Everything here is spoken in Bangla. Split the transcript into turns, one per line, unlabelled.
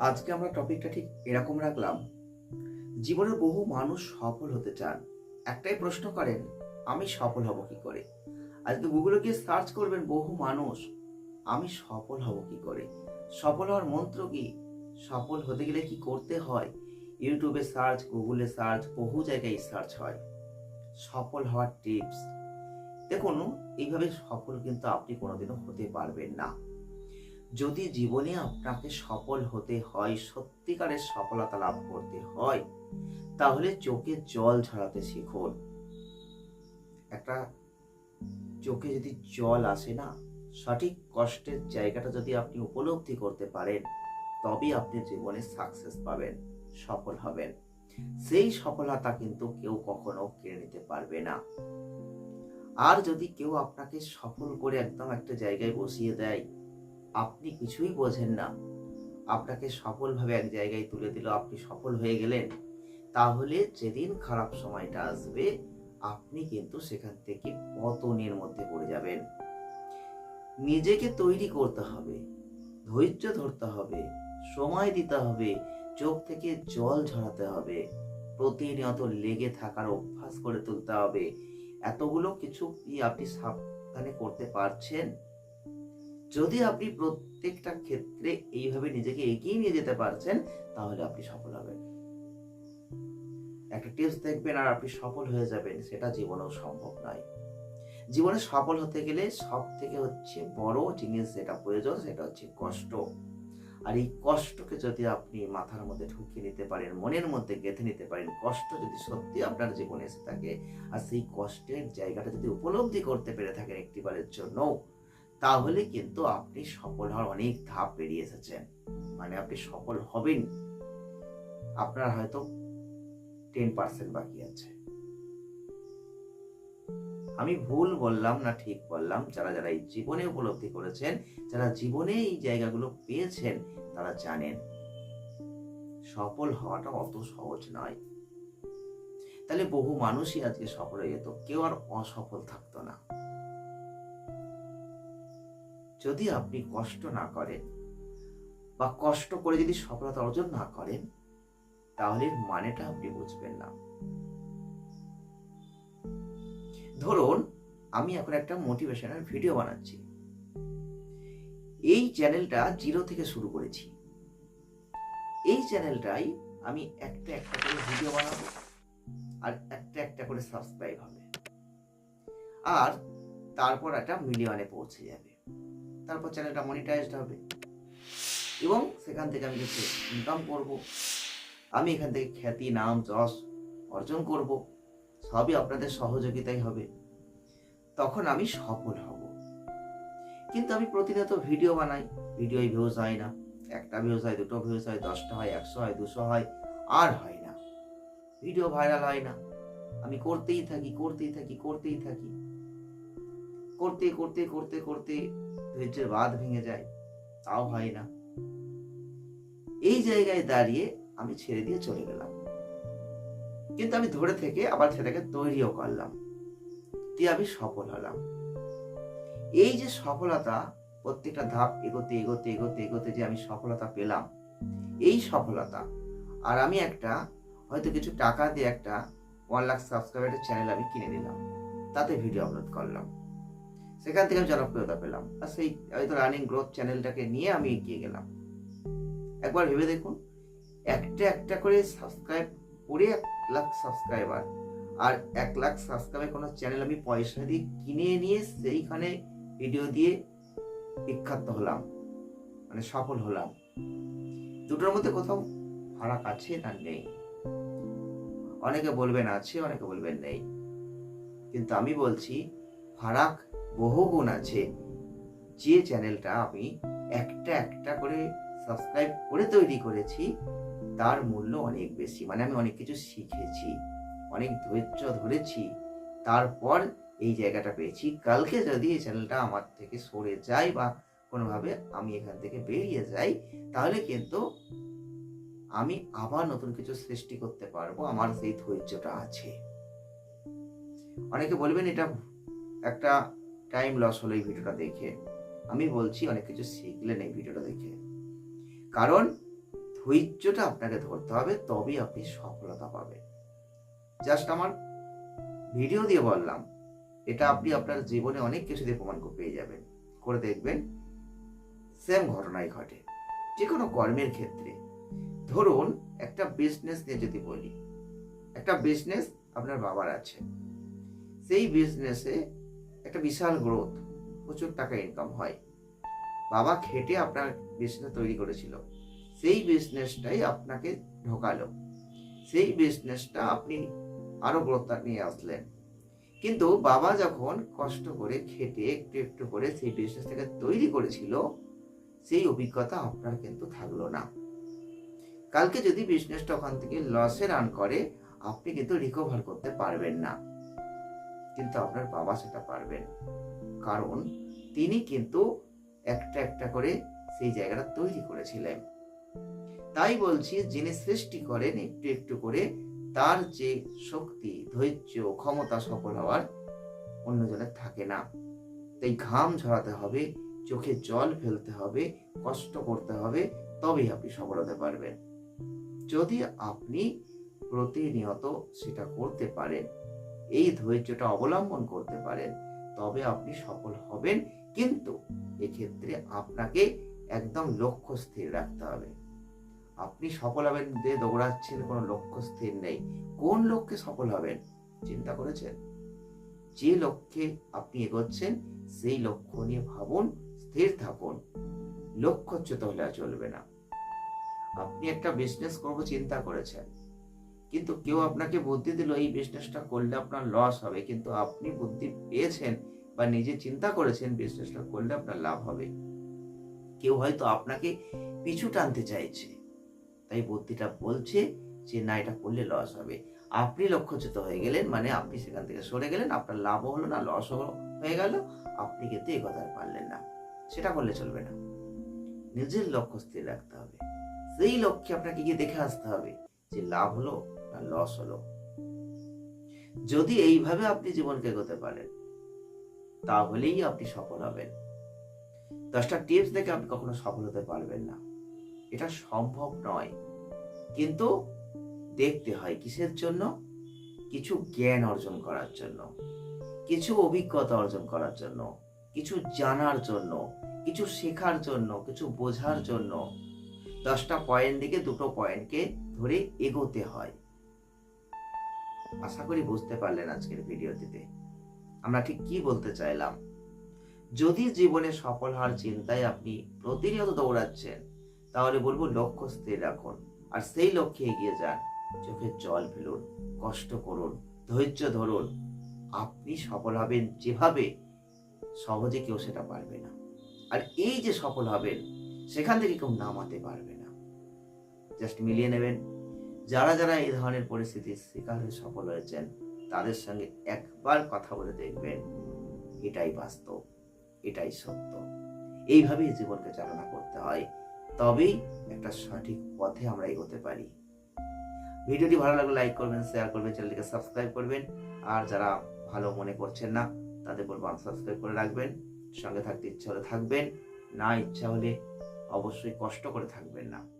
আজকে আমরা টপিকটা ঠিক এরকম রাখলাম। জীবনের বহু মানুষ সফল হতে চান। একটাই প্রশ্ন করেন, আমি সফল হব কি করে? যদি গুগলে গিয়ে সার্চ করবেন বহু মানুষ, আমি সফল হব কি করে? সফল হওয়ার মন্ত্র কি? সফল হতে গেলে কি করতে হয়? ইউটিউবে সার্চ গুগলে সার্চ বহু জায়গায় সার্চ হয়। সফল হওয়ার টিপস দেখুন, এইভাবে সফল কিন্তু আপনি কোনোদিনও হতে পারবেন না। যদি জীবনে আপনাকে সফল হতে হয়, সত্যিকারের সফলতা লাভ করতে হয়, তাহলে চোখে জল ঝরাতে শিখুন। একটা চোখে যদি জল আসে না, সঠিক কষ্টের জায়গাটা যদি আপনি উপলব্ধি করতে পারেন, তবেই আপনি জীবনে সাকসেস পাবেন, সফল হবেন। সেই সফলতা কিন্তু কেউ কখনো কেড়ে নিতে পারবে না। আর যদি কেউ আপনাকে সফল করে একদম একটা জায়গায় বসিয়ে দেয় আপনি কিছুই বোঝেন না। আপনাকে সফলভাবে এক জায়গায় তুলে দিল, আপনি সফল হয়ে গেলেন। তাহলে যেদিন খারাপ সময়টা আসবে, আপনি কিন্তু সেখান থেকে পতনের মধ্যে পড়ে যাবেন। নিজেকে তৈরি করতে হবে, ধৈর্য ধরতে হবে, সময় দিতে হবে, চোখ থেকে জল ঝরাতে হবে, প্রতিনিয়ত লেগে থাকার অভ্যাস করে তুলতে হবে। এতগুলো কিছু কি আপনি সাবধানে করতে পারছেন? যদি আপনি প্রত্যেকটা ক্ষেত্রে এইভাবে নিজেকে এগিয়ে নিয়ে যেতে পারছেন, তাহলে আপনি সফল হবেন। একটা টিপস দেখবেন আর আপনি সফল হয়ে যাবেন, সেটা জীবনেও সম্ভব নয়। জীবনে সফল হতে গেলে সব থেকে হচ্ছে বড় জিনিস যেটা প্রয়োজন, সেটা হচ্ছে কষ্ট। আর এই কষ্টকে যদি আপনি মাথার মধ্যে ঢুকিয়ে নিতে পারেন, মনের মধ্যে গেঁথে নিতে পারেন, কষ্ট যদি সত্যি আপনার জীবনে এসে থাকে, আর সেই কষ্টের জায়গাটা যদি উপলব্ধি করতে পেরে থাকেন একটিবারের জন্য তাহলে কিন্তু আপনি সফল হওয়ার অনেক ধাপ পেরিয়ে এসেছেন মানে আপনি সফল হবেন। আপনার হয়তো টেন পার্সেন্ট বাকি আছে। আমি ভুল বললাম না ঠিক বললাম? যারা যারা এই জীবনে উপলব্ধি করেছেন, যারা জীবনে এই জায়গাগুলো পেয়েছেন, তারা জানেন, সফল হওয়াটা অত সহজ নয়। তাহলে বহু মানুষই আজকে সফল হয়ে যেত কেউ আর অসফল থাকতো না। যদি আপনি কষ্ট না করেন বা কষ্ট করে যদি সফলতা অর্জন না করেন, তাহলে মানেটা আপনি বুঝবেন না। ধরুন, আমি এখন একটা মোটিভেশনাল ভিডিও বানাচ্ছি। এই চ্যানেলটা জিরো থেকে শুরু করেছি। এই চ্যানেলটাই আমি একটা একটা করে ভিডিও বানাবো আর একটা একটা করে সাবস্ক্রাইব হবে। আর তারপর একটা মিলিয়নে পৌঁছে যাবে। তারপর চ্যানেলটা মনিটাইজড হবে। এবং সেখান থেকে আমি কিছু ইনকাম করব। আমি এখান থেকে খ্যাতি, নাম, যশ অর্জন করব। সবই আপনাদের সহযোগিতাই হবে। তখন আমি সফল হব। কিন্তু আমি প্রতিনিয়ত ভিডিও বানাই। ভিডিওই ভিউজ হয় না। একটা ভিউজ হয়, দুটো ভিউজ হয়, দশটা হয়, একশো হয়, দুশো হয়, আর হয় না। ভিডিও ভাইরাল হয় না। আমি করতেই থাকি করতেই থাকি করতেই থাকি। করতে করতে করতে করতে ধৈর্যের বাঁধ ভেঙে যায়, তাও হয় না। এই জায়গায় দাঁড়িয়ে আমি ছেড়ে দিয়ে চলে গেলাম। কিন্তু আমি ধরে থেকে আবার সেটাকে তৈরিও করলাম। দিয়ে আমি সফল হলাম। এই যে সফলতা, প্রত্যেকটা ধাপ এগোতে এগোতে এগোতে এগোতে যে আমি সফলতা পেলাম, এই সফলতা। আর আমি একটা, হয়তো কিছু টাকা দিয়ে একটা ওয়ান লাখ সাবস্ক্রাইবারের চ্যানেল আমি কিনে নিলাম। তাতে ভিডিও আপলোড করলাম। সেখান থেকে আমি জনপ্রিয়তা পেলাম। আর সেই হয়তো রানিং গ্রোথ চ্যানেলটাকে নিয়ে আমি এগিয়ে গেলাম। একবার ভেবে দেখুন, একটা একটা করে সাবস্ক্রাইব করে এক লাখ সাবস্ক্রাইবার আর এক লাখ সাবস্ক্রাইবার কোনো চ্যানেল আমি পয়সা দিয়ে কিনে নিয়ে সেইখানে ভিডিও দিয়ে বিখ্যাত হলাম। মানে সফল হলাম। দুটোর মধ্যে কোথাও ফারাক আছে না নেই? অনেকে বলবেন আছে, অনেকে বলবেন নেই। কিন্তু আমি বলছি, ফারাক বহু গুণ আছে। যে চ্যানেলটা আমি একটা একটা করে সাবস্ক্রাইব করে তৈরি করেছি, তার মূল্য অনেক বেশি। মানে আমি অনেক কিছু শিখেছি, অনেক ধৈর্য ধরেছি। তারপর এই জায়গাটা পেয়েছি। কালকে যদি এই চ্যানেলটা আমার থেকে সরে যায় বা কোনোভাবে আমি এখান থেকে বেরিয়ে যাই, তাহলে কিন্তু আমি আবার নতুন কিছু সৃষ্টি করতে পারব। আমার সেই ধৈর্যটা আছে। অনেকে বলবেন এটা একটা টাইম লস হলো এই ভিডিওটা দেখে। আমি বলছি, অনেক কিছু শিখলেন এই ভিডিওটা দেখে। কারণ, ধৈর্যটা আপনাকে ধরতে হবে, তবেই আপনি সফলতা পাবেন। জাস্ট আমার ভিডিও দিয়ে বললাম, এটা আপনি আপনার জীবনে অনেক কিছু দিয়ে প্রমাণ পেয়ে যাবেন। করে দেখবেন সেম ঘটনাই ঘটে। যে কোনো কর্মের ক্ষেত্রে। ধরুন, একটা বিজনেস নিয়ে যদি বলি, একটা বিজনেস আপনার বাবার আছে। সেই বিজনেসে একটা বিশাল গ্রোথ। প্রচুর টাকা ইনকাম হয়। বাবা খেটে আপনার বিজনেস তৈরি করেছিল। সেই বিজনেসটাই আপনাকে ঢোকালো। সেই বিজনেসটা আপনি আরও গ্রোথ নিয়ে আসলেন। কিন্তু বাবা যখন কষ্ট করে খেটে একটু একটু করে সেই বিজনেসটাকে তৈরি করেছিল, সেই অভিজ্ঞতা আপনার কিন্তু থাকল না। কালকে যদি বিজনেসটা ওখান থেকে লসে রান করে, আপনি কিন্তু রিকভার করতে পারবেন না। কিন্তু আপনার বাবা সেটা পারবেন। কারণ তিনি কিন্তু একটা একটা করে সেই জায়গাটা তৈরি করেছিলেন। তাই বলছি, যিনি সৃষ্টি করেন একটু একটু করে তার যে শক্তি, ধৈর্য, ক্ষমতা সফল হওয়ার অন্যজনের থাকে না। তাই ঘাম ঝরাতে হবে, চোখে জল ফেলতে হবে, কষ্ট করতে হবে, তবেই আপনি সফল হতে পারবেন। যদি আপনি প্রতিনিয়ত সেটা করতে পারেন এই ধৈর্যটা অবলম্বন করতে পারেন, তবে আপনি সফল হবেন। কিন্তু এক্ষেত্রে আপনাকে একদম লক্ষ্য স্থির রাখতে হবে। আপনি সফল হবেন যে দৌড়াচ্ছেন কোনো লক্ষ্য স্থির নেই। কোন লক্ষ্যে সফল হবেন? চিন্তা করেছেন? যে লক্ষ্যে আপনি এগোচ্ছেন, সেই লক্ষ্য নিয়ে ভাবুন, স্থির থাকুন। লক্ষ্যচ্যুত হলে চলবে না। আপনি একটা বিজনেস করব চিন্তা করেছেন। কিন্তু কেউ আপনাকে বুদ্ধি দিল এই বিজনেসটা করলে আপনার লস হবে। কিন্তু আপনি বুদ্ধি পেয়েছেন বা নিজে চিন্তা করেছেন বিজনেসটা করলে আপনার লাভ হবে। কেউ হয়তো আপনাকে পিছু টানতে চাইছে তাই বুদ্ধিটা বলছে যে না এটা করলে লস হবে। আপনি লক্ষ্যচ্যুত হয়ে গেলেন মানে আপনি সেখান থেকে সরে গেলেন আপনার লাভও হলো না লসও হয়ে গেল আপনি কিন্তু এগোতে পারলেন না। সেটা করলে চলবে না। নিজের লক্ষ্য স্থির রাখতে হবে। সেই লক্ষ্যে আপনাকে গিয়ে দেখে আসতে হবে যে লাভ হলো না লস হলো। যদি এইভাবে আপনি জীবনকে এগোতে পারেন, তাহলেই আপনি সফল হবেন। দশটা টিপস দেখে আপনি কখনো সফল হতে পারবেন না। এটা সম্ভব নয়। কিন্তু দেখতে হয় কিসের জন্য? কিছু জ্ঞান অর্জন করার জন্য, কিছু অভিজ্ঞতা অর্জন করার জন্য, কিছু জানার জন্য, কিছু শেখার জন্য, কিছু বোঝার জন্য দশটা পয়েন্ট দিকে দুটো পয়েন্টকে ধরে এগোতে হয়। আশা করি বুঝতে পারলেন আজকের ভিডিওটিতে। আমরা ঠিক কি বলতে চাইলাম? যদি জীবনে সফল হওয়ার চিন্তায় আপনি প্রতিনিয়ত দৌড়াচ্ছেন, তাহলে বলব লক্ষ্য স্থির রাখুন। আর সেই লক্ষ্যে এগিয়ে যান। চোখের জল ফেলুন, কষ্ট করুন, ধৈর্য ধরুন। আপনি সফল হবেন যেভাবে, সহজে কেউ সেটা পারবে না। আর এই যে সফল হবেন, সেখান থেকে কেউ নামাতে পারবে না। জাস্ট মিলিয়ে নেবেন। যারা যারা এই ধরনের পরিস্থিতির শিকার হয়ে সফল হয়েছেন, তাদের সঙ্গে একবার কথা বলে দেখবেন, এটাই বাস্তব, এটাই সত্য। এইভাবেই জীবনকে চালনা করতে হয়। তবেই একটা সঠিক পথে আমরা এগোতে পারি। ভিডিওটি ভালো লাগলে লাইক করবেন, শেয়ার করবেন, চ্যানেলটিকে সাবস্ক্রাইব করবেন। আর যারা ভালো মনে করছেন না, তাদের বলব আনসাবস্ক্রাইব করে রাখবেন। সঙ্গে থাকতে ইচ্ছা হলে থাকবেন, না ইচ্ছা হলে অবশ্যই কষ্ট করে থাকবেন না।